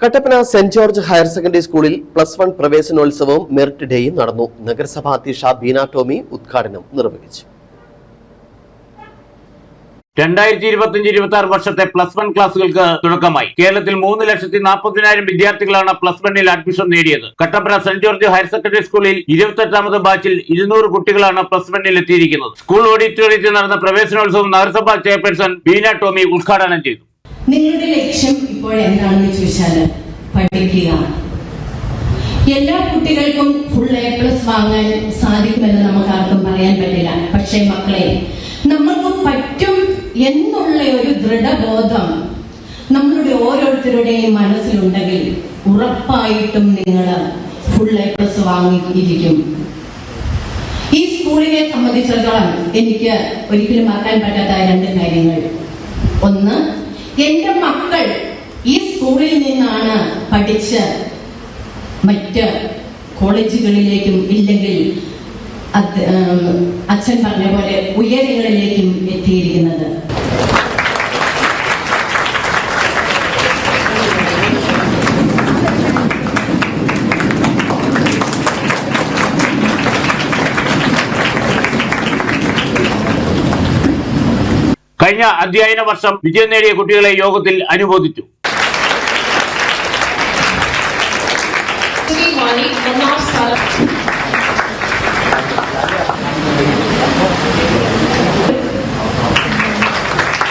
Kattappana saint George higher secondary സ്കൂളിൽ plus one പ്രവേശനോത്സവവും merit ഡേയും നടന്നു. നഗരസഭാ അധ്യക്ഷ ബീന ടോമി ഉദ്ഘാടനം നിർവഹിച്ചു. രണ്ടായിരത്തി ഇരുപത്തിയഞ്ച് ഇരുപത്തി ആറ് വർഷത്തെ പ്ലസ് വൺ ക്ലാസുകൾക്ക് തുടക്കമായി. കേരളത്തിൽ മൂന്ന് ലക്ഷത്തി നാൽപ്പതിനായിരം വിദ്യാർത്ഥികളാണ് പ്ലസ് വണ്ണിൽ അഡ്മിഷൻ നേടിയത്. Kattappana saint George higher secondary സ്കൂളിൽ ഇരുപത്തെട്ടാമത് ബാച്ചിൽ ഇരുന്നൂറ് കുട്ടികളാണ് പ്ലസ് വണ്ണിൽ എത്തിയിരിക്കുന്നത്. സ്കൂൾ ഓഡിറ്റോറിയത്തിൽ നടന്ന പ്രവേശനോത്സവം നഗരസഭാ ചെയർപേഴ്സൺ ബീന ടോമി ഉദ്ഘാടനം ചെയ്തു. നിങ്ങളുടെ ലക്ഷ്യം എന്താണെന്ന് ചോദിച്ചാൽ പഠിക്കുക എല്ലാ കുട്ടികൾക്കും ഫുൾ എ പ്ലസ് വാങ്ങാൻ സാധിക്കുമെന്ന് നമുക്ക് ആർക്കും പറയാൻ പറ്റില്ല. പക്ഷേ മക്കളെ നമ്മൾക്ക് പറ്റും എന്നുള്ള ഒരു ദൃഢബോധം നമ്മളുടെ ഓരോരുത്തരുടെയും മനസ്സിലുണ്ടെങ്കിൽ ഉറപ്പായിട്ടും നിങ്ങൾ ഫുൾ എ പ്ലസ് വാങ്ങിയിരിക്കും. ഈ സ്കൂളിനെ സംബന്ധിച്ചിടത്തോളം എനിക്ക് ഒരിക്കലും മറക്കാൻ പറ്റാത്ത രണ്ട് കാര്യങ്ങൾ. ഒന്ന് എന്റെ മക്കൾ ഈ സ്കൂളിൽ നിന്നാണ് പഠിച്ച് മറ്റ് കോളേജുകളിലേക്കും ഇല്ലെങ്കിൽ അച്ഛൻ പറഞ്ഞ പോലെ ഉയരങ്ങളിലേക്കും എത്തിയിരിക്കുന്നത്. കഴിഞ്ഞ അധ്യയന വർഷം വിജയം നേടിയ കുട്ടികളെ യോഗത്തിൽ അനുമോദിച്ചു.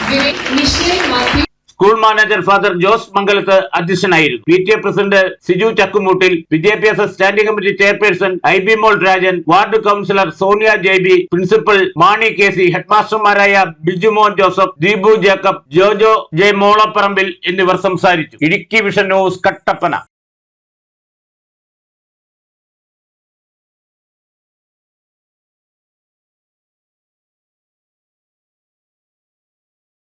Vivek Michel Mathew school manager father Jose Mangalath അധ്യക്ഷനായിരുന്നു. P T A president Siju Chakkumoottil വിദ്യാഭ്യാസ standing committee chairperson Aibimol Rajan ward councillor Sonia Jebi principal Mani K C ഹെഡ്മാസ്റ്റർമാരായ Bijumon Joseph Deepu Jacob Jojo J Molaparambil എന്നിവർ സംസാരിച്ചു. Idukki vision news Kattappana.